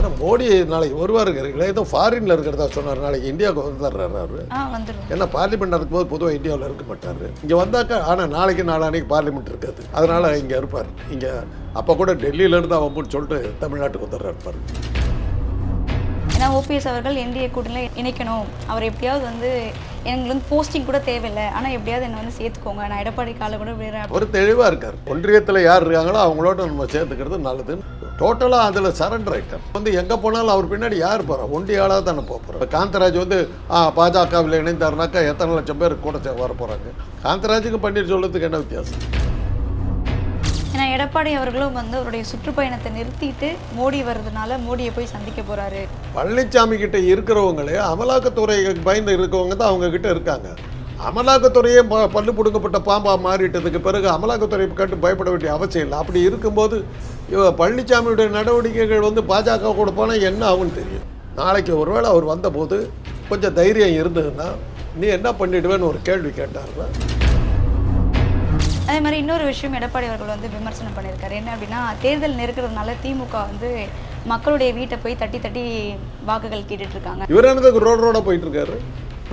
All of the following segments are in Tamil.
ஆனால் மோடி நாளைக்கு வருவாருங்கிறீங்களே ஏதோ ஃபாரின்ல இருக்கிறதா சொன்னார். நாளைக்கு இந்தியாவுக்கு வந்துடுறாரு அவரு. ஏன்னா பார்லிமெண்ட் இருக்கும்போது பொதுவாக இந்தியாவில் இருக்க மாட்டார். இங்கே வந்தாக்கா ஆனால் நாளைக்கு நாளானைக்கு பார்லிமெண்ட் இருக்காது. அதனால இங்கே இருப்பார். இங்கே அப்போ கூட டெல்லியிலேருந்து அவன் சொல்லிட்டு தமிழ்நாட்டுக்கு வந்துடுறாரு இருப்பார் ஏன்னா ஓபிஎஸ் அவர்கள் என்டிஏ கூட்டணியில் இணைக்கணும். அவர் எப்படியாவது வந்து எங்களுக்கு வந்து போஸ்டிங் கூட தேவையில்லை. ஆனால் எப்படியாவது என்னை வந்து சேர்த்துக்கோங்க. நான் எடப்பாடி காலை கூட விடுறேன். அவர் தெளிவாக இருக்கார். ஒன்றியத்தில் யார் இருக்காங்களோ அவங்களோட நம்ம சேர்த்துக்கிறது நல்லது டோட்டலாக அதில் சரண்டர் ஆகிட்டார் வந்து எங்கே போனாலும் அவர் பின்னாடி யார் போகிறா ஒண்டிய ஆளாக தானே போக போகிறோம் காந்தராஜ் வந்து பாஜகவில் இணைந்தாருனாக்கா எத்தனை லட்சம் பேர் கூட வர போகிறாங்க காந்தராஜுக்கு பன்னீர் சொல்றதுக்கு என்ன வித்தியாசம்? ஏன்னா எடப்பாடி அவர்களும் வந்து அவருடைய சுற்றுப்பயணத்தை நிறுத்திட்டு மோடி வர்றதுனால மோடியை போய் சந்திக்க போறாரு. பழனிசாமி கிட்ட இருக்கிறவங்களே அமலாக்கத்துறை பயந்து இருக்கவங்க தான் அவங்க கிட்ட இருக்காங்க. அமலாக்கத்துறையே பல்லு பிடுங்கப்பட்ட பாம்பா மாறிட்டதுக்கு பிறகு அமலாக்கத்துறை கண்டு பயப்பட வேண்டிய அவசியம் இல்லை. அப்படி இருக்கும்போது பழனிசாமியுடைய நடவடிக்கைகள் வந்து பாஜக கூட போனால் என்ன ஆகும்னு தெரியும். நாளைக்கு ஒருவேளை அவர் வந்தபோது கொஞ்சம் தைரியம் இருந்ததுன்னா நீ என்ன பண்ணிடுவேன்னு ஒரு கேள்வி கேட்டாருன்னா அதே மாதிரி இன்னொரு விஷயம் எடப்பாடி அவர்கள் வந்து விமர்சனம் பண்ணியிருக்காரு. என்ன அப்படின்னா தேர்தல் நெருக்கிறதுனால திமுக வந்து மக்களுடைய வீட்டை போய் தட்டி தட்டி வாக்குகள் கேட்டுட்டு இருக்காங்க இவர் என்னதுக்கு ரோடு ரோடாக போயிட்டு இருக்காரு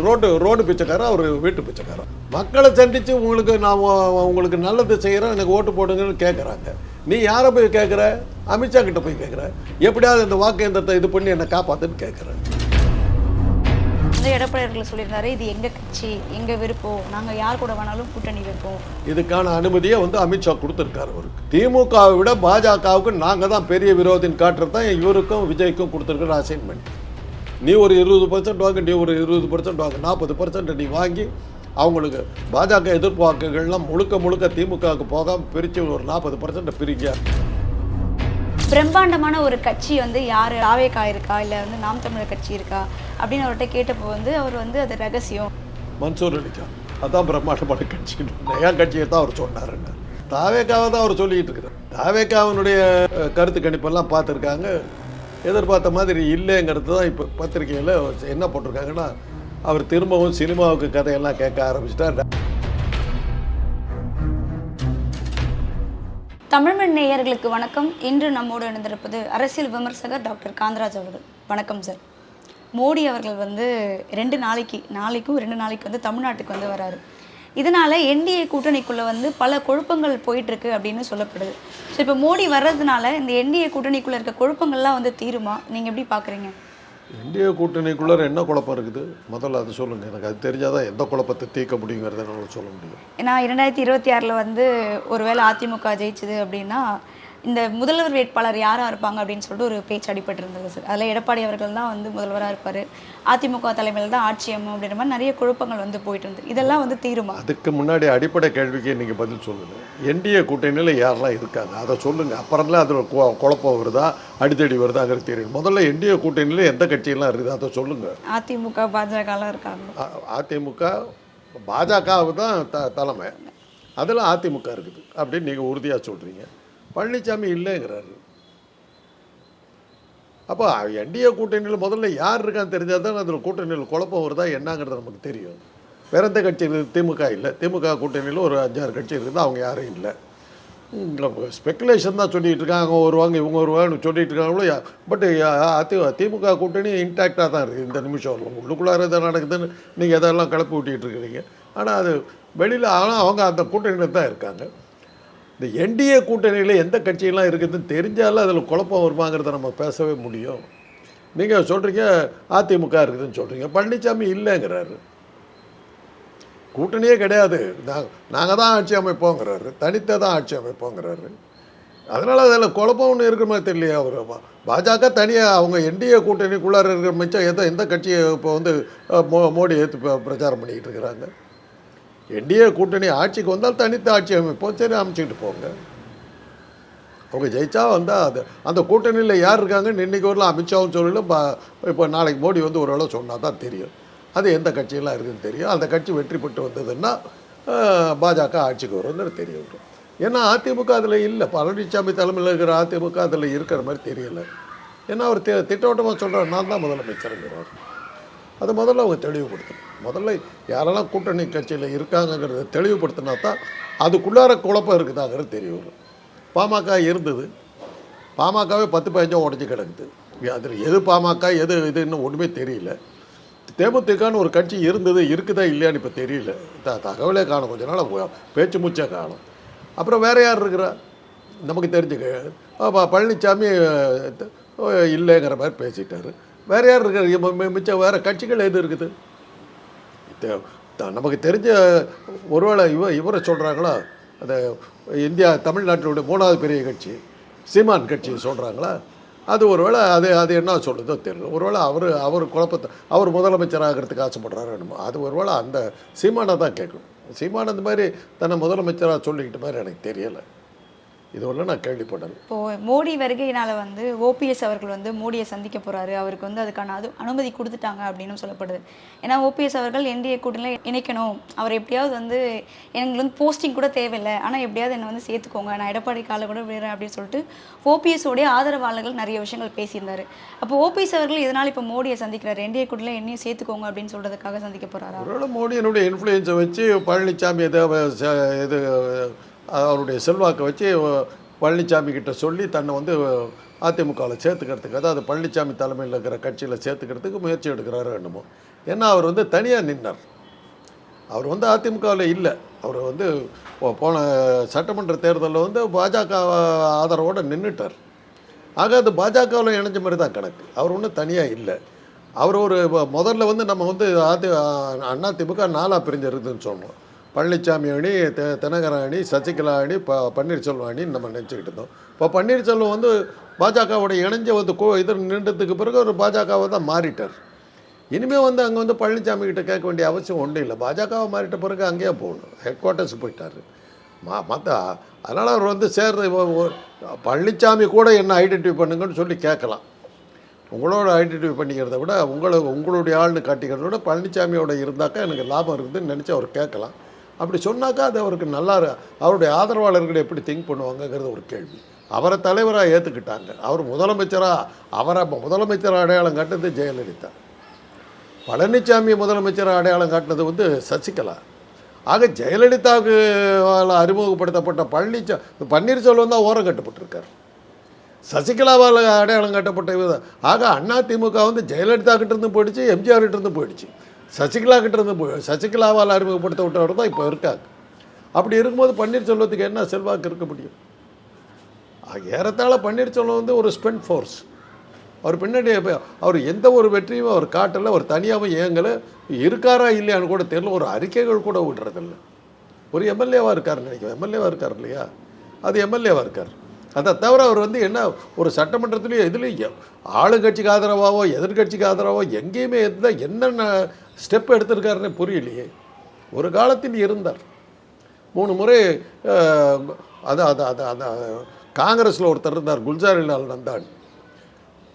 ரோடு ரோடு பிச்சைக்காரன் அவர் வீட்டு பிச்சைக்காரன் மக்களை சந்திச்சு உங்களுக்கு நான் உங்களுக்கு நல்லது செய்கிறேன் எனக்கு ஓட்டு போடுங்கன்னு கேட்குறாங்க நீ யாரை போய் கேட்குற அமித்ஷா கிட்ட போய் கேட்குற எப்படியாவது இந்த வாக்கு எந்திரத்தை இது பண்ணி என்னை காப்பாத்துன்னு கேட்குறேன் வந்து எடப்பாடி அவர்கள் சொல்லியிருந்தாரு இது எங்க கட்சி எங்க விருப்பம் நாங்க யார் கூட வேணாலும் கூட்டணி வைப்போம். இதுக்கான அனுமதியை வந்து அமித்ஷா கொடுத்துருக்காரு அவருக்கு. திமுகவை விட பாஜகவுக்கு நாங்கள் தான் பெரிய விரோதின்னு காட்டுறது தான் இவருக்கும் விஜய்க்கும் கொடுத்துருக்குற அசைன்மெண்ட் நீ ஒரு இருபது பர்சன்ட் வாங்க நீ ஒரு இருபது பர்சன்ட் வாங்க நாற்பது பர்சன்ட் நீ வாங்கி அவங்களுக்கு பாஜக எதிர்ப்பு வாக்குகள்லாம் முழுக்க முழுக்க திமுகவுக்கு போகாமல் பிரித்து ஒரு நாற்பது பர்சன்ட் பிரிங்க. பிரம்மாண்டமான ஒரு கட்சி வந்து யார்? ராவேக்கா இருக்கா? இல்லை வந்து நாம் தமிழர் கட்சி இருக்கா? அப்படின்னு அவர்கிட்ட கேட்டப்போ வந்து அவர் வந்து அது ரகசியம். மன்சூர் அலிகான் அதான் பிரம்மாண்டமான கட்சி. நயா கட்சியை தான் அவர் சொன்னாருன்னு தாவேக்காவை தான் அவர் சொல்லிட்டு இருக்கிறார் தாவேக்காவினுடைய கருத்து கணிப்பெல்லாம் பார்த்துருக்காங்க. எதிர்பார்த்த மாதிரி இல்லைங்கிறது தான் இப்போ பத்திரிகையில் என்ன போட்டிருக்காங்கன்னா அவர் திரும்பவும் சினிமாவுக்கு கதையெல்லாம் கேட்க ஆரம்பிச்சிட்டார். தமிழ்மண் நேயர்களுக்கு வணக்கம். இன்று நம்மோடு இணைந்திருப்பது அரசியல் விமர்சகர் டாக்டர் காந்தராஜ் அவர்கள். வணக்கம் சார். மோடி அவர்கள் வந்து ரெண்டு நாளைக்கு நாளைக்கும் ரெண்டு நாளைக்கு வந்து தமிழ்நாட்டுக்கு வந்து வராரு. இதனால என்டிஏ கூட்டணிக்குள்ளே வந்து பல குழப்பங்கள் போயிட்டுருக்கு அப்படின்னு சொல்லப்படுது. ஸோ இப்போ மோடி வர்றதுனால இந்த என்டிஏ கூட்டணிக்குள்ளே இருக்க குழப்பங்கள்லாம் வந்து தீருமா? நீங்கள் எப்படி பார்க்குறீங்க இந்திய கூட்டணிக்குள்ளே என்ன குழப்பம் இருக்குது? முதல்ல அது சொல்லுங்கள் எனக்கு அது தெரிஞ்சாதான் எந்த குழப்பத்தை தீர்க்க முடியுங்கிறத என்னால் சொல்ல முடியும். ஏன்னா இரண்டாயிரத்தி இருபத்தி ஆறில் வந்து ஒருவேளை அதிமுக ஜெயிச்சது அப்படின்னா இந்த முதல்வர் வேட்பாளர் யாராக இருப்பாங்க அப்படின்னு சொல்லிட்டு ஒரு பேச்சு அடிபட்டு இருந்தது சார். அதில் எடப்பாடி அவர்கள் தான் வந்து முதல்வராக இருப்பார். அதிமுக தலைமையில் தான் ஆட்சி அமையும் அப்படின்ற மாதிரி நிறைய குழப்பங்கள் வந்து போயிட்டு இருந்தது. இதெல்லாம் வந்து தீருமா? அதுக்கு முன்னாடி அடிப்படை கேள்விக்கு நீங்கள் பதில் சொல்லுங்கள் என்டிஏ கூட்டணியில் யாரெல்லாம் இருக்காங்க? அதை சொல்லுங்கள் அப்புறம்லாம் அதில் குழப்பம் வருதா? அடித்தடி வருதாங்கிறது தெரியும். முதல்ல என்டிஏ கூட்டணியில் எந்த கட்சியெல்லாம் இருக்குது? அதை சொல்லுங்கள் அதிமுக பாஜகலாம் இருக்காங்க. அதிமுக பாஜகவு தான் த தலைமை. அதில் அதிமுக இருக்குது அப்படின்னு நீங்கள் உறுதியாக சொல்கிறீங்க பழனிசாமி இல்லைங்கிறாரு. அப்போ என்டிஏ கூட்டணியில் முதல்ல யார் இருக்கான்னு தெரிஞ்சால் தான் அதில் கூட்டணியில் குழப்பம் வருதா என்னங்கிறது நமக்கு தெரியும். வேற எந்த கட்சியில் திமுக இல்லை. திமுக கூட்டணியில் ஒரு அஞ்சாறு கட்சி இருக்குது அவங்க யாரும் இல்லை. ஸ்பெக்குலேஷன் தான் சொல்லிகிட்டு இருக்காங்க. அவங்க வருவாங்க இவங்க வருவாங்கன்னு சொல்லிட்டு இருக்காங்களோ பட் அதி திமுக கூட்டணி இன்டாக்டாக தான் இருக்குது. இந்த நிமிஷம் உள்ளுக்குள்ளார எதாவது நடக்குதுன்னு நீங்கள் எதெல்லாம் கிளப்பி விட்டிகிட்டு இருக்கிறீங்க. ஆனால் அது வெளியில் ஆனால் அவங்க அந்த கூட்டணியில் தான் இருக்காங்க. இந்த என்டிஏ கூட்டணியில் எந்த கட்சியெல்லாம் இருக்குதுன்னு தெரிஞ்சாலும் அதில் குழப்பம் வருமாங்கிறத நம்ம பேசவே முடியும். நீங்கள் சொல்கிறீங்க அதிமுக இருக்குதுன்னு சொல்கிறீங்க பழனிசாமி இல்லைங்கிறாரு. கூட்டணியே கிடையாது. நாங்கள் நாங்கள் தான் ஆட்சி அமைப்போங்கிறாரு. தனித்த தான் ஆட்சி அமைப்போங்கிறாரு. அதனால் அதில் குழப்பம் ஒன்று இருக்கிற மாதிரி தெரியலையே அவர்? பாஜக தனியாக அவங்க என்டிஏ கூட்டணிக்குள்ளார இருக்கிற மிச்சம் எந்த எந்த கட்சியை இப்போ வந்து மோ மோடி ஏற்று பிரச்சாரம் பண்ணிக்கிட்டு இருக்கிறாங்க? என்டிஏ கூட்டணி ஆட்சிக்கு வந்தால் தனித்த ஆட்சி அமைப்போம் சரி அமைச்சிக்கிட்டு போங்க. அவங்க ஜெயிச்சா வந்தால் அது. அந்த கூட்டணியில் யார் இருக்காங்கன்னு இன்றைக்கி வரலாம் அமித்ஷாவும் சொல்லல பா இப்போ நாளைக்கு மோடி வந்து ஒரு சொன்னால் தான் தெரியும். அது எந்த கட்சியெல்லாம் இருக்குதுன்னு தெரியும். அந்த கட்சி வெற்றி பெற்று வந்ததுன்னா பாஜக ஆட்சிக்கு வரும்னு தெரிய வரும் ஏன்னா அதிமுக அதில் இல்லை. பழனிசாமி தலைமையில் இருக்கிற அதிமுக அதில் இருக்கிற மாதிரி தெரியலை. ஏன்னா அவர் தி திட்டவட்டமாக சொல்கிறார் நான் தான் முதலமைச்சருங்கிறார். அதை முதல்ல அவங்க தெளிவுபடுத்தணும். முதல்ல யாரெல்லாம் கூட்டணி கட்சியில் இருக்காங்கங்கிறத தெளிவுபடுத்தினா தான் அதுக்குள்ளார குழப்பம் இருக்குதாங்கிறது தெரியும் பாமக இருந்தது. பாமகவே பத்து பதினஞ்சா உடஞ்சி கிடக்குது. அதில் எது பாமக எது இதுன்னு ஒன்றுமே தெரியல. தேமுதிகன்னு ஒரு கட்சி இருந்தது இருக்குதா இல்லையான்னு இப்போ தெரியல. த தகவலே காணும். கொஞ்ச நாள் பேச்சு மூச்சே காணும். அப்புறம் வேறு யார் இருக்கிறா? நமக்கு தெரிஞ்சுக்க பழனிசாமி இல்லைங்கிற மாதிரி பேசிட்டார். வேறு யார் இருக்கிற மிச்சம் வேறு கட்சிகள் எது இருக்குது? நமக்கு தெரிஞ்ச ஒருவேளை இவ இவரை சொல்கிறாங்களா அந்த இந்தியா தமிழ்நாட்டினுடைய மூணாவது பெரிய கட்சி சீமான் கட்சி சொல்கிறாங்களா அது ஒருவேளை அது அது என்ன சொல்லுதோ தெரியல. ஒருவேளை அவர் அவர் குழப்பத்தை அவர் முதலமைச்சர் ஆகிறதுக்கு ஆசைப்படுறாரு என்னமோ அது ஒருவேளை அந்த சீமானை தான் கேட்கணும். சீமான் அந்த மாதிரி தன்னை முதலமைச்சராக சொல்லிக்கிட்ட மாதிரி எனக்கு தெரியலை. இது ஒன்றும் நான் கேள்விப்படலை இப்போ மோடி வருகையினால வந்து ஓபிஎஸ் அவர்கள் வந்து மோடியை சந்திக்க போறாரு. அவருக்கு வந்து அதுக்கான அது அனுமதி கொடுத்துட்டாங்க அப்படின்னு சொல்லப்படுது. ஏன்னா ஓபிஎஸ் அவர்கள் என்டிஏ கூட்டணியில் இணைக்கணும். அவர் எப்படியாவது வந்து எனக்கு வந்து போஸ்டிங் கூட தேவையில்லை. ஆனால் எப்படியாவது என்னை வந்து சேர்த்துக்கோங்க. நான் எடப்பாடி காலை கூட விடுறேன் அப்படின்னு சொல்லிட்டு ஓபிஎஸ் உடைய ஆதரவாளர்கள் நிறைய விஷயங்கள் பேசியிருந்தாரு. அப்போ ஓபிஎஸ் அவர்கள் இதனால் இப்போ மோடியை சந்திக்கிறாரு? என்டிஏ கூட்டணியில் என்னையும் சேர்த்துக்கோங்க அப்படின்னு சொல்றதுக்காக சந்திக்க போறாரா? ஒருவேளை மோடியினுடைய இன்ஃப்ளூயன்ஸை வச்சு பழனிசாமி இது அவருடைய செல்வாக்கை வச்சு பழனிசாமி கிட்ட சொல்லி தன்னை வந்து அதிமுகவில் சேர்த்துக்கிறதுக்கு அதாவது பழனிசாமி தலைமையில் இருக்கிற கட்சியில் சேர்த்துக்கிறதுக்கு முயற்சி எடுக்கிறாரு என்னமோ. ஏன்னா அவர் வந்து தனியாக நின்னார். அவர் வந்து அதிமுகவில் இல்லை. அவர் வந்து போ- போன சட்டமன்ற தேர்தலில் வந்து பாஜக ஆதரவோடு நின்றுட்டார் ஆக அது பாஜகவில் இணைஞ்ச மாதிரி தான் கணக்கு. அவர் ஒன்றும் தனியாக இல்லை. அவர் ஒரு முதல்ல வந்து நம்ம வந்து அதி அண்ணா திமுக நாலாக பிரிஞ்சிருக்குதுன்னு சொன்னோம். பழனிசாமி அணி தெ தினகரன் அணி சசிகலா அணி ப பன்னீர்செல்வம் அணின்னு நம்ம நினச்சிக்கிட்டு இருந்தோம். இப்போ பன்னீர்செல்வம் வந்து பாஜகவோட இணைஞ்ச வந்து கோ இது நின்றதுக்கு பிறகு ஒரு பாஜகவை தான் மாறிட்டார். இனிமேல் வந்து அங்கே வந்து பழனிசாமி கிட்ட கேட்க வேண்டிய அவசியம் ஒன்றும் இல்லை. பாஜகவை மாறிட்ட பிறகு அங்கேயே போகணும். ஹெட் குவார்ட்டர்ஸ் போயிட்டார். மா மற்ற அதனால் அவர் வந்து சேர்றது பழனிசாமி கூட என்ன ஐடென்டிஃபை பண்ணுங்கன்னு சொல்லி கேட்கலாம். உங்களோட ஐடென்டிஃபை பண்ணிக்கிறத விட உங்களை உங்களுடைய ஆள்னு காட்டிக்கிறத விட பழனிசாமியோட இருந்தாக்கா எனக்கு லாபம் இருக்குதுன்னு நினச்சி அவர் கேட்கலாம். அப்படி சொன்னாக்கா அது அவருக்கு நல்லா அவருடைய ஆதரவாளர்கள் எப்படி திங்க் பண்ணுவாங்கங்கிறது ஒரு கேள்வி. அவரை தலைவராக ஏற்றுக்கிட்டாங்க அவர் முதலமைச்சராக அவரை முதலமைச்சர் அடையாளம் காட்டுறது ஜெயலலிதா. பழனிசாமி முதலமைச்சர் அடையாளம் காட்டினது வந்து சசிகலா. ஆக ஜெயலலிதாவுக்கு வால அறிமுகப்படுத்தப்பட்ட பழனிச்சா பன்னீர்செல்வம் தான் ஓரம் கட்டப்பட்டிருக்கார். சசிகலாவால் அடையாளம் காட்டப்பட்ட ஆக அண்ணா திமுக வந்து ஜெயலலிதா கிட்டேருந்து போயிடுச்சு எம்ஜிஆர் கிட்டேருந்து போயிடுச்சு. சசிகலா கிட்ட இருந்து சசிகலாவால் அறிமுகப்படுத்த விட்டவர் தான் இப்போ இருக்காங்க. அப்படி இருக்கும்போது பன்னீர்செல்வத்துக்கு என்ன செல்வாக்கு இருக்க முடியும்? ஏறத்தாழ பன்னீர்செல்வம் வந்து ஒரு ஸ்பெண்ட் ஃபோர்ஸ். அவர் பின்னாடி அவர் எந்த ஒரு வெற்றியும் அவர் காட்டலை அவர் தனியாகவும் இயங்கலை. இருக்காரா இல்லையான்னு கூட தெரியல ஒரு அறிக்கைகள் கூட விடுறதில்ல. ஒரு எம்எல்ஏவாக இருக்கார் நினைக்கிறேன். எம்எல்ஏவாக இருக்கார் இல்லையா? அது எம்எல்ஏவாக இருக்கார். அதை தவிர அவர் வந்து என்ன ஒரு சட்டமன்றத்துலேயும் எதுலேயும் ஆளுங்கட்சிக்கு ஆதரவாகவோ எதிர்க்கட்சிக்கு ஆதரவாகவோ எங்கேயுமே இருந்தால் என்னென்ன ஸ்டெப் எடுத்திருக்காருன்னு புரியலையே. ஒரு காலத்தில் இருந்தார். மூணு முறை அது அது அது அது காங்கிரஸில் ஒருத்தர் இருந்தார் குல்ஜாரிலால் நந்தான்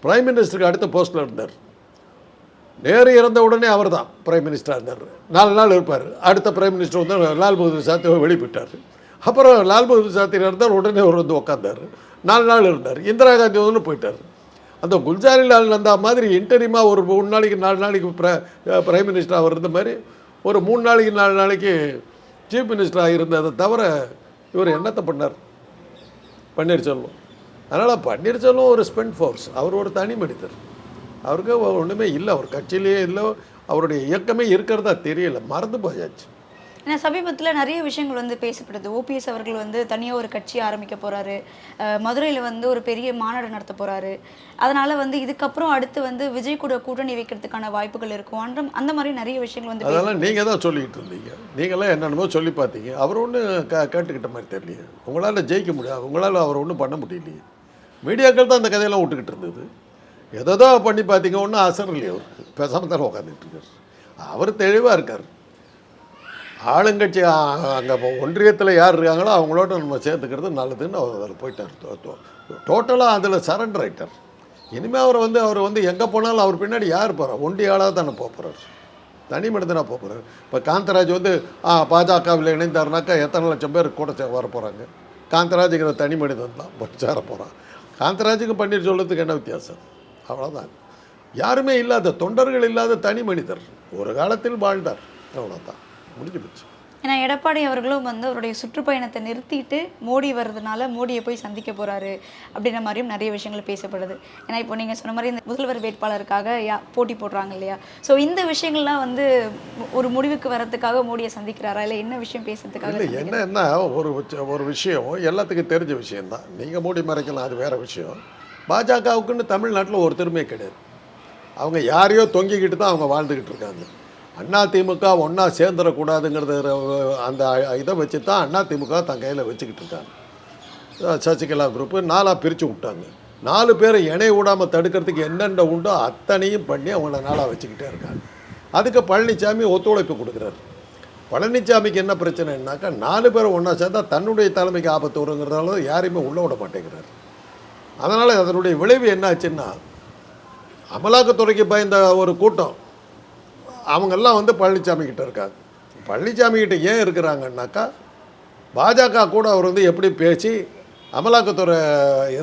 பிரைம் மினிஸ்டருக்கு அடுத்த போஸ்ட்டில் இருந்தார். நேரு இறந்த உடனே அவர் தான் பிரைம் மினிஸ்டராக இருந்தார். நாலு நாள் இருப்பார். அடுத்த பிரைம் மினிஸ்டர் வந்து லால் பகதூர் சாஸ்திரி வெளிப்பட்டார் அப்புறம் லால் பகதூர் சாஸ்திரி இருந்தார் உடனே அவர் வந்து உட்காந்தார் நாலு நாள் இருந்தார். இந்திரா காந்தி வந்து போயிட்டார். அந்த குல்ஜாரிலால் நந்தா மாதிரி இன்டரிமாக ஒரு மூணு நாளைக்கு நாலு நாளைக்கு பிர பிரைம் மினிஸ்டராக இருந்த மாதிரி ஒரு மூணு நாளைக்கு நாலு நாளைக்கு சீஃப் மினிஸ்டராக இருந்ததை தவிர இவர் என்னத்தை பண்ணார்? பன்னீர்செல்வம். அதனால் பன்னீர்செல்வம் ஒரு ஸ்பெண்ட் ஃபோர்ஸ் அவர் ஒரு தனி மனிதர். அவருக்கு ஒன்றுமே இல்லை. அவர் கட்சியிலேயே இல்லை. அவருடைய இயக்கமே இருக்கிறதா தெரியல. மறந்து போயாச்சு. ஏன்னா சமீபத்தில் நிறைய விஷயங்கள் வந்து பேசப்படுது. ஓபிஎஸ் அவர்கள் வந்து தனியாக ஒரு கட்சி ஆரம்பிக்க போறாரு. மதுரையில் வந்து ஒரு பெரிய மாநாடு நடத்த போறாரு. அதனால வந்து இதுக்கப்புறம் அடுத்து வந்து விஜய் கூட கூட்டணி வைக்கிறதுக்கான வாய்ப்புகள் இருக்கும். அந்த அந்த மாதிரி நிறைய விஷயங்கள் வந்து அதெல்லாம் நீங்கள் தான் சொல்லிக்கிட்டு இருந்தீங்க. நீங்களாம் என்னென்னமோ சொல்லி பார்த்தீங்க. அவர் ஒன்றும் க கேட்டுக்கிட்ட மாதிரி தெரியலையே. உங்களால் ஜெயிக்க முடியாது உங்களால் அவர் ஒன்றும் பண்ண முடியலையே. மீடியாக்கள் தான் அந்த கதையெல்லாம் விட்டுக்கிட்டு இருந்தது. எதோ பண்ணி பார்த்தீங்க ஒன்றும் அசர் இல்லையே அவருக்கு பேசாமல் தானே உட்காந்துட்டு இருக்கார். அவர் தெளிவாக இருக்கார். ஆளுங்கட்சி அங்கே ஒன்றியத்தில் யார் இருக்காங்களோ அவங்களோட நம்ம சேர்த்துக்கிறது நல்லதுன்னு அவர் அதில் போயிட்டார். டோட்டலாக அதில் சரண்டர் ஆயிட்டார். இனிமேல் அவர் வந்து அவர் வந்து எங்கே போனாலும் அவர் பின்னாடி யார் போகிறா ஒண்டி ஆளாக தானே போக போகிறார் தனி மனிதனாக போக போகிறார் இப்போ காந்தராஜ் வந்து ஆ, பாஜகவில் இணைந்தாருனாக்கா எத்தனை லட்சம் பேர் கூட சே- வர போகிறாங்க காந்தராஜுங்கிற தனி மனிதன் தான் சேர போகிறான் காந்தராஜுக்கு பன்னீர் சொல்கிறதுக்கு என்ன வித்தியாசம்? அவ்வளோதான் யாருமே இல்லாத தொண்டர்கள் இல்லாத தனி மனிதர். ஒரு காலத்தில் வாழ்ந்தார். அவ்வளோதான் முடிஞ்சு போச்சு ஏன்னா எடப்பாடி அவர்களும் வந்து அவருடைய சுற்றுப்பயணத்தை நிறுத்திட்டு மோடி வர்றதுனால மோடியை போய் சந்திக்க போறாரு அப்படின்ற மாதிரியும் நிறைய விஷயங்கள் பேசப்படுது. ஏன்னா இப்போ நீங்க சொன்ன மாதிரி இந்த முதல்வர் வேட்பாளருக்காக யா போட்டி போடுறாங்க இல்லையா? ஸோ இந்த விஷயங்கள்லாம் வந்து ஒரு முடிவுக்கு வரதுக்காக மோடியை சந்திக்கிறாரா? இல்லை என்ன விஷயம் பேசுறதுக்காக? என்னன்னா ஒரு ஒரு விஷயம் எல்லாத்துக்கும் தெரிஞ்ச விஷயம்தான். நீங்கள் மூடி மறைக்கலாம் அது வேற விஷயம். பாஜகவுக்குன்னு தமிழ்நாட்டில் ஒரு திறமையே கிடையாது. அவங்க யாரையோ தொங்கிக்கிட்டு தான் அவங்க வாழ்ந்துக்கிட்டு இருக்காங்க. அண்ணா திமுக ஒன்றா சேர்ந்துடக்கூடாதுங்கிறது அந்த இதை வச்சு தான் அண்ணா திமுக தன் கையில் வச்சுக்கிட்டு இருக்காங்க. சசிகலா குரூப்பு நாலாக பிரித்து விட்டாங்க. நாலு பேரை இணைய விடாமல் தடுக்கிறதுக்கு என்னென்ன உண்டோ அத்தனையும் பண்ணி அவங்கள நாளாக வச்சுக்கிட்டே இருக்காங்க. அதுக்கு பழனிசாமி ஒத்துழைப்பு கொடுக்குறாரு. பழனிசாமிக்கு என்ன பிரச்சனைனாக்கா நாலு பேர் ஒன்றா சேர்ந்தா தன்னுடைய தலைமைக்கு ஆபத்து வருங்கிறதால யாரையுமே உள்ள விட மாட்டேங்கிறார். அதனால் அதனுடைய விளைவு என்னாச்சுன்னா அமலாக்கத்துறைக்கு பயந்த ஒரு கூட்டம். அவங்கெல்லாம் வந்து பழனிசாமி கிட்ட இருக்காங்க. பழனிசாமி கிட்ட ஏன் இருக்கிறாங்கன்னாக்கா பாஜக கூட அவர் வந்து எப்படி பேசி அமலாக்கத்துறை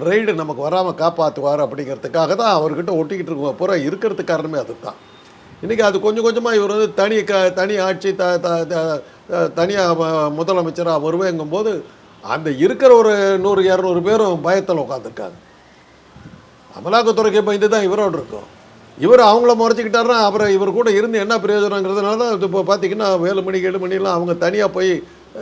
ரெய்டு நமக்கு வராமல் காப்பாற்றுவார் அப்படிங்கிறதுக்காக தான் அவர்கிட்ட ஒட்டிக்கிட்டு இருக்க பூரா இருக்கிறது காரணமே அதுதான். இன்றைக்கி அது கொஞ்சம் கொஞ்சமாக இவர் வந்து தனி க தனி ஆட்சி த த தனியாக முதலமைச்சராக வருவேங்கும்போது அந்த இருக்கிற ஒரு நூறு இரநூறு பேரும் பயத்தில் உட்காந்துருக்காங்க அமலாக்கத்துறைக்கு பயந்து தான் இவரோடு இருக்கும். இவர் அவங்கள முறைச்சிக்கிட்டாருன்னா அப்புறம் இவர் கூட இருந்து என்ன பிரயோஜனங்கிறதுனால தான் இப்போ பார்த்தீங்கன்னா ஏழு மணிக்கு ஏழு மணிலாம் அவங்க தனியாக போய்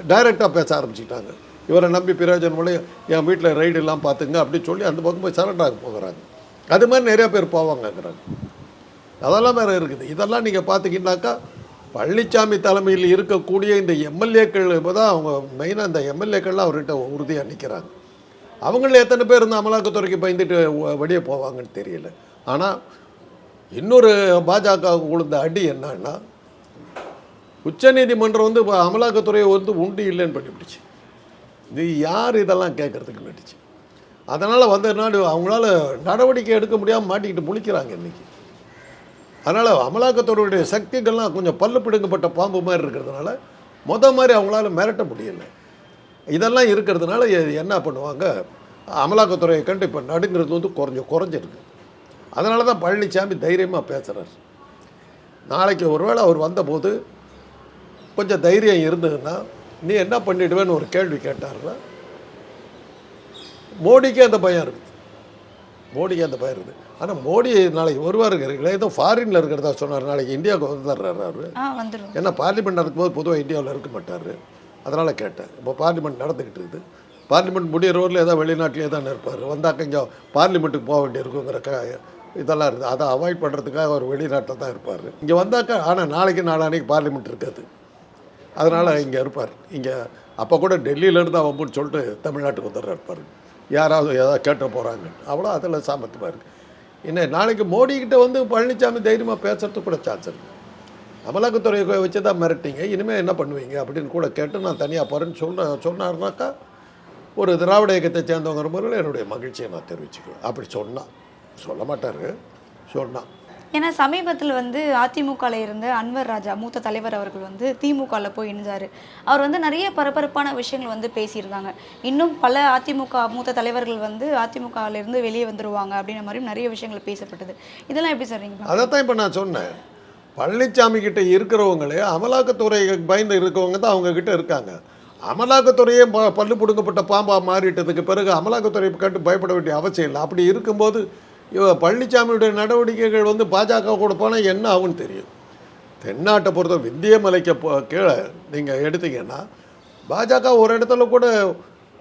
டைரெக்டாக பேச ஆரம்பிச்சிட்டாங்க. இவரை நம்பி பிரயோஜனம் இல்லை என் வீட்டில் ரைடு எல்லாம் பார்த்துங்க அப்படின்னு சொல்லி அந்த பக்கம் போய் சரண்டாக போகிறாங்க. அது மாதிரி நிறையா பேர் போவாங்கங்கிறாங்க. அதெல்லாம் வேறு இருக்குது. இதெல்லாம் நீங்கள் பார்த்தீங்கன்னாக்கா பழனிசாமி தலைமையில் இருக்கக்கூடிய இந்த எம்எல்ஏக்கள் இப்போ தான் அவங்க மெயினாக இந்த எம்எல்ஏக்கள்லாம் அவர்கிட்ட உறுதியாக நிற்கிறாங்க அவங்களில் எத்தனை பேர் இந்த அமலாக்கத்துறைக்கு பயந்துட்டு வ- வெளியே போவாங்கன்னு தெரியல. ஆனால் இன்னொரு பாஜக உளுந்த அடி என்னன்னா உச்சநீதிமன்றம் வந்து இப்போ அமலாக்கத்துறையை வந்து உண்டு இல்லைன்னு பண்ணிவிட்டுச்சு. இது யார் இதெல்லாம் கேட்கறதுக்கு நட்டுச்சு அதனால் வந்த நாடு அவங்களால நடவடிக்கை எடுக்க முடியாமல் மாட்டிக்கிட்டு முழிக்கிறாங்க இன்றைக்கி அதனால் அமலாக்கத்துறையுடைய சக்திகள்லாம் கொஞ்சம் பல்லு பிடுங்கப்பட்ட பாம்பு மாதிரி இருக்கிறதுனால மொத மாதிரி அவங்களால மிரட்ட முடியல. இதெல்லாம் இருக்கிறதுனால என்ன பண்ணுவாங்க? அமலாக்கத்துறையை கண்டு இப்போ நடுங்கிறது வந்து குறைஞ்ச குறைஞ்சிருக்கு. அதனால தான் பழனிசாமி தைரியமாக பேசுகிறார் நாளைக்கு ஒருவேளை அவர் வந்தபோது கொஞ்சம் தைரியம் இருந்ததுன்னா நீ என்ன பண்ணிடுவேன்னு ஒரு கேள்வி கேட்டாருன்னா மோடிக்கு அந்த பயம் இருக்குது. மோடிக்கு அந்த பயம் இருக்குது. ஆனால் மோடி நாளைக்கு வருவாருங்கிறீங்களே ஏதோ ஃபாரினில் இருக்கிறதா சொன்னார். நாளைக்கு இந்தியாவுக்கு வந்துடுறாரு அவர்? ஏன்னா பார்லிமெண்ட் நடக்கும்போது பொதுவாக இந்தியாவில் இருக்க மாட்டார். அதனால் கேட்டேன். இப்போ பார்லிமெண்ட் நடந்துக்கிட்டு இருக்குது. பார்லிமெண்ட் முடியிறவரில் ஏதோ வெளிநாட்டிலே தான் இருப்பார். வந்தாக்க இங்கே பார்லிமெண்ட்டுக்கு போக வேண்டியிருக்குங்கிற க இதெல்லாம் இருக்குது அதை அவாய்ட் பண்ணுறதுக்காக அவர் வெளிநாட்டில் தான் இருப்பார். இங்கே வந்தாக்க ஆனால் நாளைக்கு நாளான்னைக்கு பார்லிமெண்ட் இருக்காது அதனால் இங்கே இருப்பார். இங்கே அப்போ கூட டெல்லியிலேருந்து அவன் சொல்லிட்டு தமிழ்நாட்டுக்கு வந்துடுற இருப்பார் யாராவது ஏதாவது கேட்ட போகிறாங்க அவ்வளோ அதில் சாமர்த்தியமாக இருக்குது இன்னும் நாளைக்கு மோடிக்கிட்ட வந்து பழனிசாமி தைரியமாக பேசுறதுக்கு கூட சான்ஸ் இருக்குது அமலாக்கத்துறையை வச்சு தான் மிரட்டிங்க இனிமேல் என்ன பண்ணுவீங்க? அப்படின்னு கூட கேட்டு நான் தனியாக போகிறேன்னு சொல்ல சொன்னார்னாக்கா ஒரு திராவிட இயக்கத்தை சேர்ந்தவங்கிற முறையில் என்னுடைய மகிழ்ச்சியை நான் தெரிவிச்சுக்குவேன் அப்படி சொன்னான் சொல்ல மாட்டார் சொன்னான் ஏன்னா சமீபத்தில் வந்து அதிமுகவில் இருந்த அன்வர் ராஜா மூத்த தலைவர் அவர்கள் வந்து திமுகவில் போய் இணைஞ்சார். அவர் வந்து நிறைய பரபரப்பான விஷயங்கள் வந்து பேசியிருந்தாங்க. இன்னும் பல அதிமுக மூத்த தலைவர்கள் வந்து அதிமுகவில் இருந்து வெளியே வந்துருவாங்க அப்படின்ற மாதிரி நிறைய விஷயங்கள் பேசப்பட்டது. இதெல்லாம் எப்படி சார் நீங்கள் அதைத்தான் இப்போ நான் சொன்னேன். பழனிசாமி கிட்ட இருக்கிறவங்களே அமலாக்கத்துறை பயந்து இருக்கவங்க தான் அவங்க கிட்ட இருக்காங்க. அமலாக்கத்துறையே பல்லு பிடுங்கப்பட்ட பாம்பா மாறிட்டதுக்கு பிறகு அமலாக்கத்துறை கண்டு பயப்பட வேண்டிய அவசியம் இல்லை. அப்படி இருக்கும்போது இவ பழனிசாமியுடைய நடவடிக்கைகள் வந்து பாஜக கூட போனால் என்ன ஆகும்னு தெரியும். தென்னாட்டை பொறுத்த விந்தியமலைக்கு போ கீழே நீங்கள் எடுத்தீங்கன்னா பாஜக ஒரு இடத்துல கூட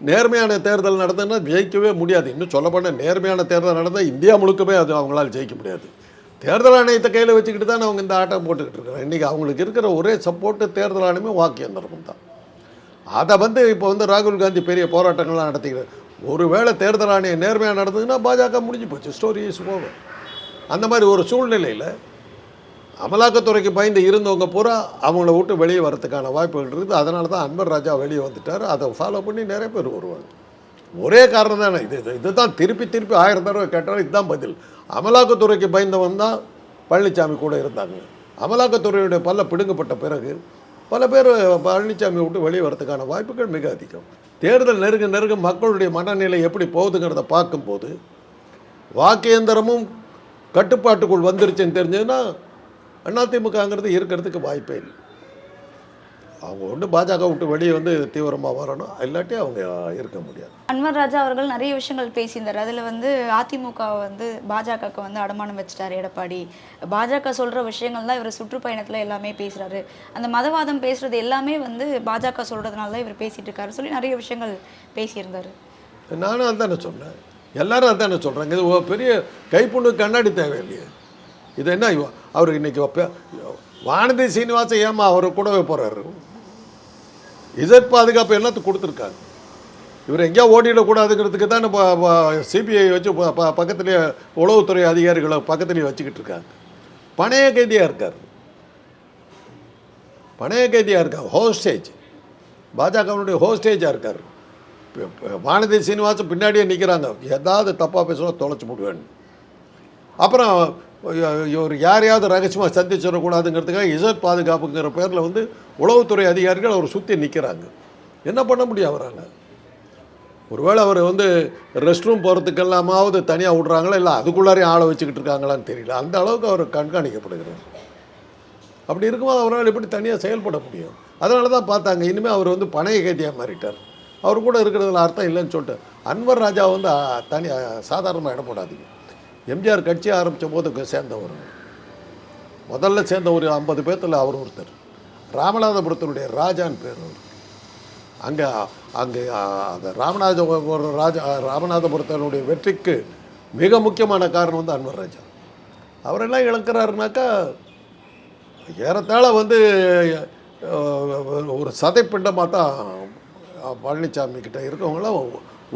நேர்மையான தேர்தல் நடந்ததுன்னா ஜெயிக்கவே முடியாது. இன்னும் சொல்லப்போனால் நேர்மையான தேர்தல் நடந்தால் இந்தியா முழுக்கவே அது அவங்களால ஜெயிக்க முடியாது. தேர்தல் ஆணையத்தை கையில் வச்சுக்கிட்டு தான் அவங்க இந்த ஆட்டம் போட்டுக்கிட்டு இருக்கிறாங்க இன்றைக்கி அவங்களுக்கு இருக்கிற ஒரே சப்போர்ட்டு தேர்தல் ஆணையமே வாக்கு எந்திரமும் தான். அதை வந்து இப்போ வந்து ராகுல் காந்தி பெரிய போராட்டங்கள்லாம் நடத்திக்கிறார். ஒருவேளை தேர்தல் ஆணையம் நேர்மையாக நடந்ததுன்னா பாஜக முடிஞ்சு போச்சு ஸ்டோரி இஸ் ஓவர் அந்த மாதிரி ஒரு சூழ்நிலையில் அமலாக்கத்துறைக்கு பயந்து இருந்தவங்க பூரா அவங்கள விட்டு வெளியே வரதுக்கான வாய்ப்புகள் இருக்குது. அதனால தான் அன்பர் ராஜா வெளியே வந்துட்டார். அதை ஃபாலோ பண்ணி நிறைய பேர் வருவாங்க. ஒரே காரணம் தானே. இது இது இதுதான் திருப்பி திருப்பி ஆயிரம் தடவை கேட்டாலும் இதுதான் பதில். அமலாக்கத்துறைக்கு பயந்தவன் தான் பழனிசாமி கூட இருந்தாங்க. அமலாக்கத்துறையுடைய பல்ல பிடுங்கப்பட்ட பிறகு பல பேர் பழனிசாமி விட்டு வெளியே வரதுக்கான வாய்ப்புகள் மிக அதிகம். தேர்தல் நெருங்க நெருங்க மக்களுடைய மனநிலை எப்படி போகுதுங்கிறத பார்க்கும்போது வாக்கியந்திரமும் கட்டுப்பாட்டுக்குள் வந்துருச்சுன்னு தெரிஞ்சதுன்னா அதிமுகங்கிறது இருக்கிறதுக்கு வாய்ப்பே இல்லை. அவங்க ஒன்று பாஜக விட்டு வெளியே வந்து தீவிரமாக வரணும். இல்லாட்டி அவங்க இருக்க முடியாது. அன்வர் ராஜா அவர்கள் நிறைய விஷயங்கள் பேசியிருந்தார். அதில் வந்து அதிமுக வந்து பாஜகவுக்கு வந்து அடமானம் வச்சுட்டாரு எடப்பாடி. பாஜக சொல்கிற விஷயங்கள் தான் இவர் சுற்றுப்பயணத்தில் எல்லாமே பேசுகிறாரு அந்த மதவாதம் பேசுறது எல்லாமே வந்து பாஜக சொல்கிறதுனால தான் இவர் பேசிட்டு இருக்காரு சொல்லி நிறைய விஷயங்கள் பேசியிருந்தார். நானும் அதானே சொன்னேன். எல்லாரும் அதானே சொல்கிறாங்க இது பெரிய கைப்புண்ணு கண்ணாடி தேவையில்லையே. இது என்ன அவர் இன்னைக்கு வப்ப- வானதி சீனிவாசன் ஏமா அவர் கூடவே போகிறாரு இசட் பாதுகாப்பு எல்லாத்துக்கும் கொடுத்துருக்காங்க இவர் எங்கேயா ஓடிடக்கூடாதுங்கிறதுக்கு தான் சிபிஐ வச்சு ப- பக்கத்துலேயே உளவுத்துறை அதிகாரிகளை பக்கத்துலேயே வச்சுக்கிட்டு இருக்காங்க. பணைய கைதியாக இருக்கார். பணைய கைதியாக இருக்கார். ஹோஸ்டேஜ் பாஜகவினுடைய ஹோஸ்டேஜாக இருக்கார். வானதி சீனிவாசன் பின்னாடியே நிற்கிறாங்க ஏதாவது தப்பாக பேசுனா தொலைச்சி போடுவேன் அப்புறம் இவர் யாரையாவது ரகசியமாக சந்திச்சிடக்கூடாதுங்கிறதுக்காக இசட் பாதுகாப்புங்கிற பேரில் வந்து உளவுத்துறை அதிகாரிகள் அவர் சுற்றி நிற்கிறாங்க என்ன பண்ண முடியும் அவரால்? ஒருவேளை அவர் வந்து ரெஸ்ட் ரூம் போகிறதுக்கெல்லாமாவது தனியாக விட்றாங்களா? இல்லை அதுக்குள்ளாரையும் ஆளை வச்சுக்கிட்டு இருக்காங்களான்னு தெரியல. அந்த அளவுக்கு அவர் கண்காணிக்கப்படுகிறார். அப்படி இருக்கும்போது அவரால் எப்படி தனியாக செயல்பட முடியும்? அதனால தான் பார்த்தாங்க இனிமேல் அவர் வந்து பணைய கைதியாக மாறிட்டார். அவர் கூட இருக்கிறதுல அர்த்தம் இல்லைன்னு சொல்லிட்டு. அன்வர் ராஜா வந்து தனி சாதாரணமாக இடம் போடாதீங்க. எம்ஜிஆர் கட்சி ஆரம்பித்த போது சேர்ந்தவர். முதல்ல சேர்ந்த ஒரு ஐம்பது பேர்த்தில் அவர் ஒருத்தர். ராமநாதபுரத்தினுடைய ராஜான்னு பேர் அவர். அங்கே அங்கே அந்த ராமநாத ராஜா ராமநாதபுரத்தினுடைய வெற்றிக்கு மிக முக்கியமான காரணம் வந்து அன்வர் ராஜா. அவரெல்லாம் இழக்கிறாருனாக்கா ஏறத்தாழ வந்து ஒரு சதைப்பிண்டமாக தான் பழனிசாமி கிட்ட இருக்கவங்களாம்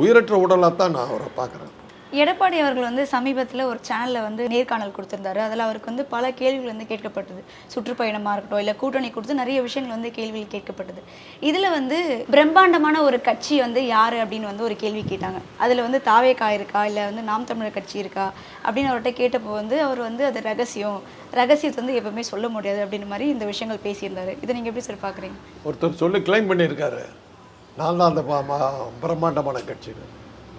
உயிரற்ற உடலாக தான் நான் அவரை பார்க்குறேன். எடப்பாடி அவர்கள் வந்து சமீபத்தில் ஒரு சேனலில் வந்து நேர்காணல் கொடுத்துருந்தாரு. அதில் அவருக்கு வந்து பல கேள்விகள் வந்து கேட்கப்பட்டது. சுற்றுப்பயணமாக இருக்கட்டும் இல்லை கூட்டணி கொடுத்து நிறைய விஷயங்கள் வந்து கேள்விகள் கேட்கப்பட்டது. இதில் வந்து பிரம்மாண்டமான ஒரு கட்சி வந்து யார் அப்படின்னு வந்து ஒரு கேள்வி கேட்டாங்க. அதில் வந்து தாவேக்கா இருக்கா? இல்லை வந்து நாம் தமிழர் கட்சி இருக்கா? அப்படின்னு அவர்கிட்ட கேட்டப்போ வந்து அவர் வந்து அது ரகசியம். ரகசியத்தை வந்து எப்பவுமே சொல்ல முடியாது அப்படின்னு மாதிரி இந்த விஷயங்கள் பேசியிருந்தாரு. இதை நீங்கள் எப்படி சார் பார்க்குறீங்க ஒருத்தர் சொல்லி கிளைம் பண்ணியிருக்காரு. நான் தான் அந்த பிரம்மாண்டமான கட்சின்னு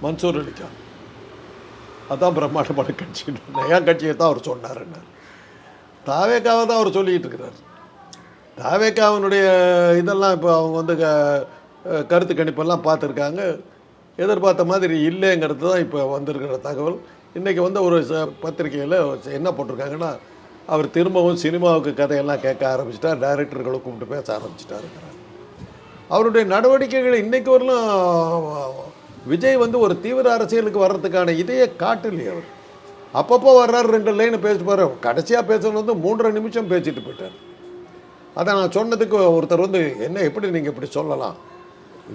மன்சூர் அலிகான். அதுதான் பிரம்மாண்டமான கட்சி நயா கட்சியை தான் அவர் சொன்னாருன்னு தாவேக்காவை தான் அவர் சொல்லிக்கிட்டு இருக்கிறார். தாவேக்காவினுடைய இதெல்லாம் இப்போ அவங்க வந்து க- கருத்து கணிப்பெல்லாம் பார்த்துருக்காங்க. எதிர்பார்த்த மாதிரி இல்லைங்கிறது தான் இப்போ வந்திருக்கிற தகவல். இன்றைக்கி வந்து ஒரு ச பத்திரிகையில் என்ன போட்டிருக்காங்கன்னா அவர் திரும்பவும் சினிமாவுக்கு கதையெல்லாம் கேட்க ஆரம்பிச்சிட்டார். டைரக்டர்களை கூப்பிட்டு பேச ஆரம்பிச்சிட்டாருங்கிறார். அவருடைய நடவடிக்கைகள் இன்றைக்கு வரலும் விஜய் வந்து ஒரு தீவிர அரசியலுக்கு வர்றதுக்கான இதையே காட்டலையே அவர். அப்பப்போ வர்றாரு ரெண்டு லைன் பேசிட்டு போகிற கடைசியாக பேசுறது வந்து மூன்றரை நிமிஷம் பேசிட்டு போயிட்டார். அதை நான் சொன்னதுக்கு ஒருத்தர் வந்து என்ன எப்படி நீங்கள் இப்படி சொல்லலாம்?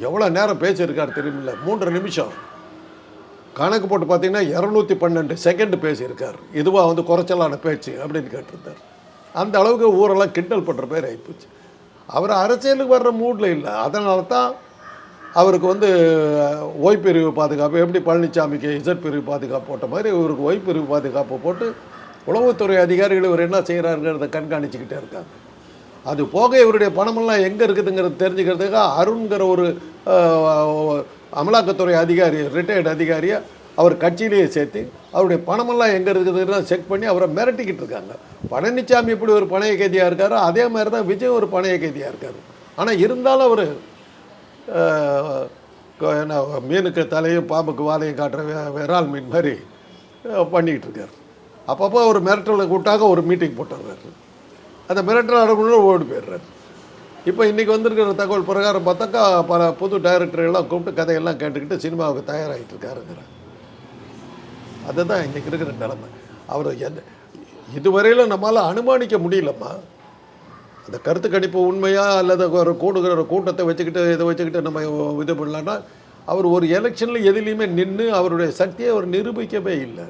எவ்வளோ நேரம் பேசியிருக்கார் தெரியுமில்ல? மூன்றரை நிமிஷம். கணக்கு போட்டு பார்த்தீங்கன்னா இரநூத்தி பன்னெண்டு செகண்ட் பேசியிருக்கார். இதுவாக வந்து குறைச்சலான பேச்சு அப்படின்னு கேட்டிருந்தார். அந்த அளவுக்கு ஊரெல்லாம் கிண்டல் பண்ணுற பேர் ஆகிப்போச்சு அவர் அரசியலுக்கு வர்ற மூடில் இல்லை. அதனால தான் அவருக்கு வந்து ஒய் பிரிவு பாதுகாப்பு எப்படி பழனிசாமிக்கு இசட் பிரிவு பாதுகாப்பு போட்ட மாதிரி இவருக்கு ஒய் பிரிவு பாதுகாப்பு போட்டு உளவுத்துறை அதிகாரிகள் இவர் என்ன செய்கிறாருங்கிறத கண்காணிச்சுக்கிட்டே இருக்காங்க. அது போக இவருடைய பணமெல்லாம் எங்கே இருக்குதுங்கிறது தெரிஞ்சுக்கிறதுக்காக அருண்கிற ஒரு அமலாக்கத்துறை அதிகாரி ரிட்டையர்டு அதிகாரியை அவர் கட்சியிலேயே சேர்த்து அவருடைய பணமெல்லாம் எங்கே இருக்குதுன்னு செக் பண்ணி அவரை மிரட்டிக்கிட்டு இருக்காங்க. பழனிசாமி இப்படி ஒரு பணைய கைதியாக இருக்காரோ? அதே மாதிரி தான் விஜய் ஒரு பணைய கைதியாக இருக்கார். ஆனால் இருந்தாலும் அவர் என்ன மீனுக்கு தலையும் பாம்புக்கு வாலையும் காட்டுற விரால் மீன் மாதிரி பண்ணிக்கிட்டு இருக்கார். அப்பப்போ ஒரு மிரட்டலை கூட்டாக ஒரு மீட்டிங் போட்டுடுறாரு அந்த மிரட்டல் அடங்குள்ள ஓடி போயிடுறாரு. இப்போ இன்றைக்கி வந்திருக்கிற தகவல் பிரகாரம் பார்த்தாக்கா பல புது டைரக்டர்கள்லாம் கூப்பிட்டு கதையெல்லாம் கேட்டுக்கிட்டு சினிமாவுக்கு தயாராகிட்டு இருக்காருங்கிறார் அதுதான் இன்றைக்கி இருக்கிற நிலைமை. அவர் எந்த இதுவரையிலும் நம்மளால் அனுமானிக்க முடியலம்மா. அந்த கருத்து கணிப்பு உண்மையாக அல்லது ஒரு கூடுகிற ஒரு கூட்டத்தை வச்சுக்கிட்டு இதை வச்சுக்கிட்டு நம்ம இது பண்ணலான்னா அவர் ஒரு எலெக்ஷனில் எதுலேயுமே நின்று அவருடைய சக்தியை அவர் நிரூபிக்கவே இல்லை.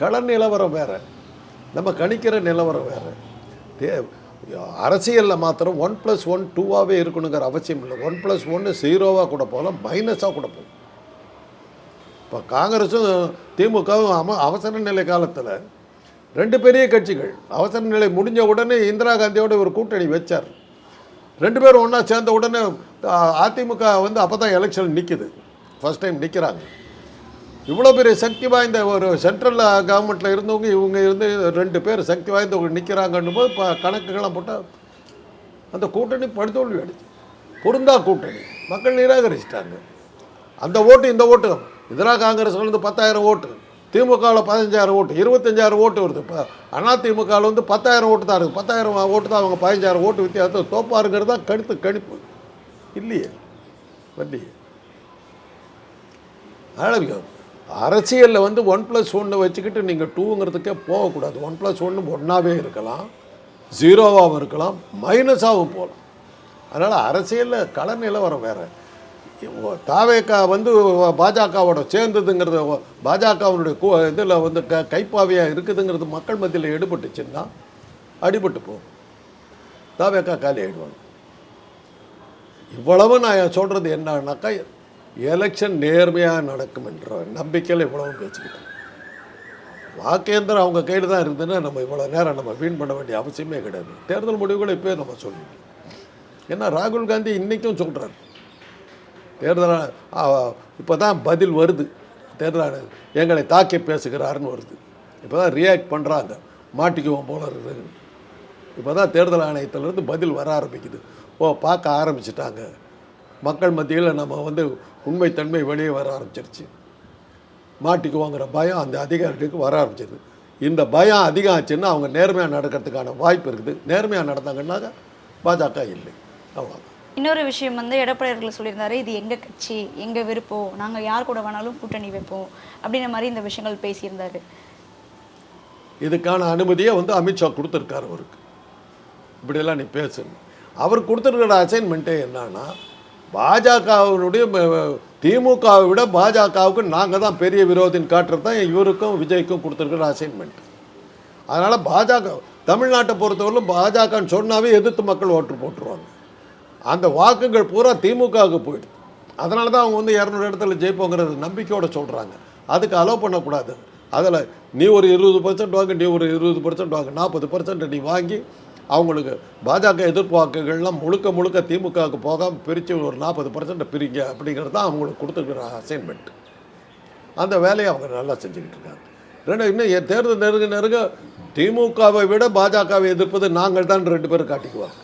கள நிலவரம் வேற. நம்ம கணிக்கிற நிலவரம் வேறு. தே அரசியலில் மாத்திரம் ஒன் ப்ளஸ் ஒன் டூவாகவே இருக்கணுங்கிற அவசியம் இல்லை. ஒன் ப்ளஸ் ஒன்று ஜீரோவாக கூட போகலாம் மைனஸாக கூட போகும் இப்போ காங்கிரஸும் திமுகவும் அவசர நிலை காலத்தில் ரெண்டு பெரிய கட்சிகள். அவசர நிலை முடிஞ்ச உடனே இந்திரா காந்தியோட ஒரு கூட்டணி வச்சார். ரெண்டு பேரும் ஒன்றா சேர்ந்த உடனே அதிமுக வந்து அப்போ தான் எலெக்ஷன் நிற்கிது ஃபர்ஸ்ட் டைம் நிற்கிறாங்க இவ்வளோ பெரிய சக்தி வாய்ந்த ஒரு சென்ட்ரல் கவர்மெண்ட்டில் இருந்தவங்க இவங்க இருந்து ரெண்டு பேர் சக்தி வாய்ந்தவங்க நிற்கிறாங்கன்னும் போது இப்போ கணக்குகள்லாம் போட்டால் அந்த கூட்டணி படுதோல்வி அடிச்சு பொருந்தா கூட்டணி. மக்கள் நிராகரிச்சிட்டாங்க. அந்த ஓட்டு இந்த ஓட்டு இதெல்லாம் காங்கிரஸ்லேருந்து பத்தாயிரம் ஓட்டு. திமுகவில் பதினஞ்சாயிரம் ஓட்டு இருபத்தஞ்சாயிரம் ஓட்டு வருது. இப்போ அண்ணா திமுகவில் வந்து பத்தாயிரம் ஓட்டு தான் இருக்குது. பத்தாயிரம் ஓட்டு தான் அவங்க பதினஞ்சாயிரம் ஓட்டு வித்தியாசத்தை தோப்பாருங்கிறது தான் கடுத்து கணிப்பு. இல்லையே? வண்டி. அதனால் அரசியலில் வந்து ஒன் ப்ளஸ் ஒன்று வச்சுக்கிட்டு நீங்கள் டூங்கிறதுக்கே போகக்கூடாது. ஒன் ப்ளஸ் ஒன்று ஒன்றாவே இருக்கலாம் ஜீரோவாகவும் இருக்கலாம் மைனஸாகவும் போகலாம். அதனால் அரசியலில் கள நிலவரம் வேறு. தாவேக்கா வந்து பாஜகவோட சேர்ந்ததுங்கிறது பாஜகவினுடைய கூ இதில் வந்து க கைப்பாவையாக இருக்குதுங்கிறது மக்கள் மத்தியில் எடுபட்டுச்சுன்னா அடிபட்டு போகும். தாவேக்கா காலி ஆகிடுவாங்க இவ்வளவு நான் சொல்கிறது என்னன்னாக்கா எலெக்ஷன் நேர்மையாக நடக்கும் என்ற நம்பிக்கையில் இவ்வளவு பேச்சுக்கிட்டேன் வாக்கேந்திரம் அவங்க கையில் தான் இருந்ததுன்னா நம்ம இவ்வளோ நேரம் நம்ம வீண் பண்ண வேண்டிய அவசியமே கிடையாது. தேர்தல் முடிவுகளை இப்போயே நம்ம சொல்லிட்டோம். ஏன்னா ராகுல் காந்தி இன்றைக்கும் சொல்கிறார் தேர்தல் இப்போ தான் பதில் வருது. தேர்தல் ஆணையம் எங்களை தாக்கி பேசுகிறாருன்னு வருது. இப்போ தான் ரியாக்ட் பண்ணுறாங்க மாட்டிக்குவோம் போல இருக்குது. இப்போ தான் தேர்தல் ஆணையத்திலேருந்து பதில் வர ஆரம்பிக்குது. ஓ பார்க்க ஆரம்பிச்சிட்டாங்க. மக்கள் மத்தியில் நம்ம வந்து உண்மைத்தன்மை வெளியே வர ஆரம்பிச்சிருச்சு. மாட்டிக்குவோங்கிற பயம் அந்த அதிகாரிகளுக்கு வர ஆரம்பிச்சிருது இந்த பயம் அதிகம் ஆச்சுன்னா அவங்க நேர்மையாக நடக்கிறதுக்கான வாய்ப்பு இருக்குது. நேர்மையாக நடந்தாங்கன்னாக்க பாஜக இல்லை. அவ்வளோதான் இன்னொரு விஷயம் வந்து எடப்பாடி அவர்கள் சொல்லியிருந்தாரு இது எங்கள் கட்சி? எங்கள் விருப்பம் நாங்கள் யார் கூட வேணாலும் கூட்டணி வைப்போம். அப்படின்ற மாதிரி இந்த விஷயங்கள் பேசியிருந்தாரு. இதுக்கான அனுமதியை வந்து அமித்ஷா கொடுத்துருக்காரு அவருக்கு. இப்படியெல்லாம் நீ பேசணும் அவர் கொடுத்துருக்கிற அசைன்மெண்ட்டே என்னன்னா பாஜகவினுடைய திமுகவை விட பாஜகவுக்கு நாங்கள் தான் பெரிய விரோதின்னு காட்டுறது தான் இவருக்கும் விஜய்க்கும் கொடுத்துருக்குற அசைன்மெண்ட் அதனால் பாஜக தமிழ்நாட்டை பொறுத்தவரையிலும் பாஜகன்னு சொன்னாவே எதிர்த்து மக்கள் ஓட்டு போட்டுருவாங்க. அந்த வாக்குகள் பூரா திமுகவுக்கு போயிடுது. அதனால தான் அவங்க வந்து இரநூறு இடத்துல ஜெயிப்போங்கிறது நம்பிக்கையோட சொல்கிறாங்க அதுக்கு அலோவ் பண்ணக்கூடாது. அதில் நீ ஒரு இருபது பர்சன்ட் வாங்க நீ ஒரு இருபது பர்சன்ட் வாங்க நாற்பது பர்சன்ட் நீ வாங்கி அவங்களுக்கு பாஜக எதிர்ப்பு வாக்குகள்லாம் முழுக்க முழுக்க திமுகவுக்கு போகாமல் பிரித்து ஒரு நாற்பது பர்சன்ட் பிரிங்க அப்படிங்கிறது தான் அவங்களுக்கு கொடுத்துருக்குற அசைன்மெண்ட் அந்த வேலையை அவங்க நல்லா செஞ்சுக்கிட்டு இருக்காங்க. ரெண்டு இன்னும் என் தேர்தல் நெருங்க நெருங்க திமுகவை விட பாஜகவை எதிர்ப்பது நாங்கள் தான் ரெண்டு பேரும் காட்டிக்குவாங்க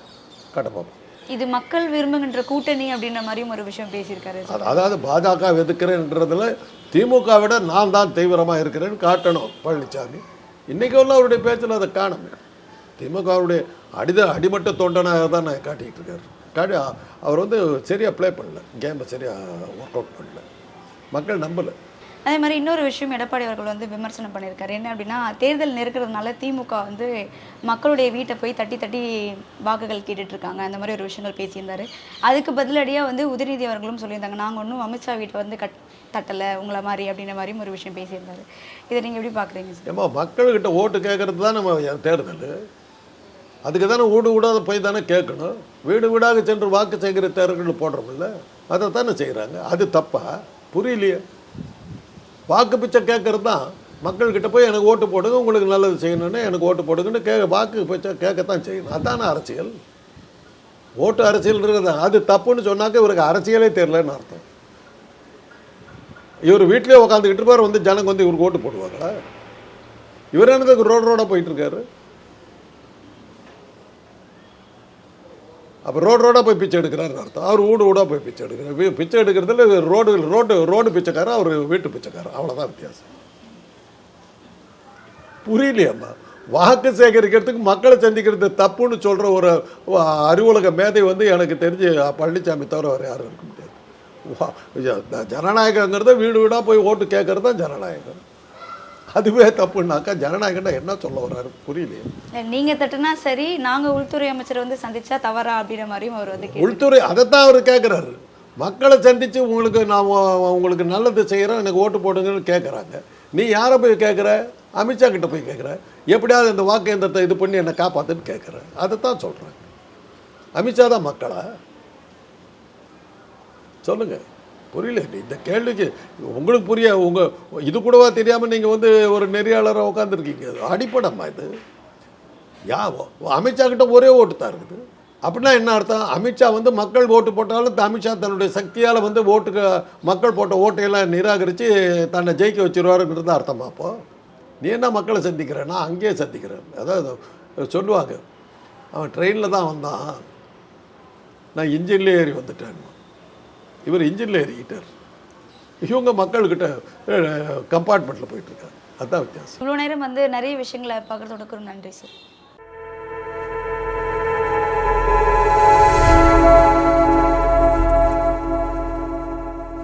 காட்ட பார்ப்போம் இது மக்கள் விரும்புகின்ற கூட்டணி அப்படின்ற மாதிரியும் ஒரு விஷயம் பேசியிருக்காரு. அது- அதாவது பாஜக எதிர்க்கிறேன்றதுல திமுக விட நான் தான் தீவிரமாக இருக்கிறேன்னு காட்டணும் பழனிசாமி இன்னைக்கு உள்ள அவருடைய பேச்சில் அதை காணுமே. திமுகவுடைய அடித அடிமட்ட தொண்டனாக தான் நான் காட்டிக்கிட்டு இருக்காரு. காட்டி அவர் வந்து சரியாக ப்ளே பண்ணல. கேமை சரியாக ஒர்க் அவுட் பண்ணல. மக்கள் நம்பலை. அதே மாதிரி இன்னொரு விஷயம் எடப்பாடி அவர்கள் வந்து விமர்சனம் பண்ணியிருக்காரு. என்ன அப்படின்னா தேர்தல் நெருக்கிறதுனால திமுக வந்து மக்களுடைய வீட்டை போய் தட்டி தட்டி வாக்குகள் கேட்டுட்ருக்காங்க. அந்த மாதிரி ஒரு விஷயங்கள் பேசியிருந்தாரு. அதுக்கு பதிலடியாக வந்து உதயநிதி அவர்களும் சொல்லியிருந்தாங்க நாங்கள் ஒன்றும் அமித்ஷா வீட்டை வந்து கட் தட்டலை உங்களை மாதிரி அப்படின்ற மாதிரியும் ஒரு விஷயம் பேசியிருந்தார். இதை நீங்கள் எப்படி பார்க்குறீங்க சார்? ஏம்மா மக்கள்கிட்ட ஓட்டு கேட்கறது தான் நம்ம தேர்தல். அதுக்கு தானே வீடு வீடாத போய் தானே கேட்கணும். வீடு வீடாக சென்று வாக்கு சேகரி தேர்தல்கள் போடுறோம்ல அதை தானே செய்கிறாங்க அது தப்பா? புரியலையே. வாக்கு பிச்சை கேட்கறது தான். மக்கள்கிட்ட போய் எனக்கு ஓட்டு போடுங்க உங்களுக்கு நல்லது செய்யணும்னு எனக்கு ஓட்டு போடுங்கன்னு கே வாக்கு பிச்சை கேட்கத்தான் செய்யணும். அதான அரசியல்? ஓட்டு அரசியல்ன்றது அது தப்புன்னு சொன்னாக்க இவருக்கு அரசியலே தெரிலன்னு அர்த்தம். இவர் வீட்டிலே உட்காந்துக்கிட்டு இருப்பார் வந்து ஜனங்க வந்து இவருக்கு ஓட்டு போடுவாங்களா? இவர் எனக்கு ரோடு ரோடாக போயிட்டுருக்காரு அப்போ ரோடு ரோடாக போய் பிச்சை எடுக்கிறாருன்னு அர்த்தம். அவர் வீடு வீடாக போய் பிச்சை எடுக்கிறார். பிச்சை எடுக்கிறதுல ரோடு ரோடு ரோடு பிச்சைக்காரர் அவர் வீட்டு பிச்சைக்காரர். அவ்வளோதான் வித்தியாசம். புரியலையம்மா. வாக்கு சேகரிக்கிறதுக்கு மக்களை சந்திக்கிறது தப்புன்னு சொல்கிற ஒரு அறிவுலக மேதை வந்து எனக்கு தெரிஞ்சு பழனிசாமி தவிர வேறு யாரும் இருக்க முடியாது. ஜனநாயகங்கிறத வீடு வீடாக போய் ஓட்டு கேட்கறது தான் ஜனநாயகம். அதுவே தப்புன்னாக்கா ஜனநாயகம்னா என்ன சொல்ல வர்றாரு? புரியலையே. நீங்க தட்டுனா சரி நாங்க உள்துறை அமைச்சரை வந்து சந்திச்சா தவறா அப்படின்ற மாதிரியும் அவர் வந்து உள்துறை அதைத்தான் அவர் கேட்குறாரு மக்களை சந்தித்து உங்களுக்கு நான் உங்களுக்கு நல்லது செய்கிறேன் எனக்கு ஓட்டு போடுங்கன்னு கேட்குறாங்க நீ யாரை போய் கேட்குற அமித்ஷா கிட்ட போய் கேட்குற எப்படியாவது இந்த வாக்கு எந்திரத்தை இது பண்ணி என்னை காப்பாத்துன்னு கேட்குற அதைத்தான் சொல்கிறேன் அமித்ஷா தான் மக்களா? சொல்லுங்க. புரியல. இந்த கேள்விக்கு உங்களுக்கு புரிய உங்கள் இது கூடவா தெரியாமல் நீங்கள் வந்து ஒரு நெறியாளராக உட்காந்துருக்கீங்க அடிப்படமா இது? யா அமித்ஷா கிட்ட ஒரே ஓட்டு தான் இருக்குது. அப்படின்னா என்ன அர்த்தம்? அமித்ஷா வந்து மக்கள் ஓட்டு போட்டாலும் த- அமித்ஷா தன்னுடைய சக்தியால் வந்து ஓட்டுக்கு மக்கள் போட்ட ஓட்டையெல்லாம் நிராகரித்து தன்னை ஜெயிக்க வச்சிருவாருங்கிறது அர்த்தமா அப்போ? நீ என்ன மக்களை சந்திக்கிறேன்னா அங்கேயே சந்திக்கிறேன். அதாவது சொல்லுவாங்க அவன் ட்ரெயினில் தான் வந்தான். நான் இன்ஜின்லேயே ஏறி வந்துட்டேன். இவர் இன்ஜினில் ஏறிக்கிட்டார். இவங்க மக்கள்கிட்ட கம்பார்ட்மெண்ட்டில் போயிட்டுருக்காங்க அதுதான் வித்தியாசம். இவ்வளோ நேரம் வந்து நிறைய விஷயங்களை பார்க்குறதோட நன்றி சார்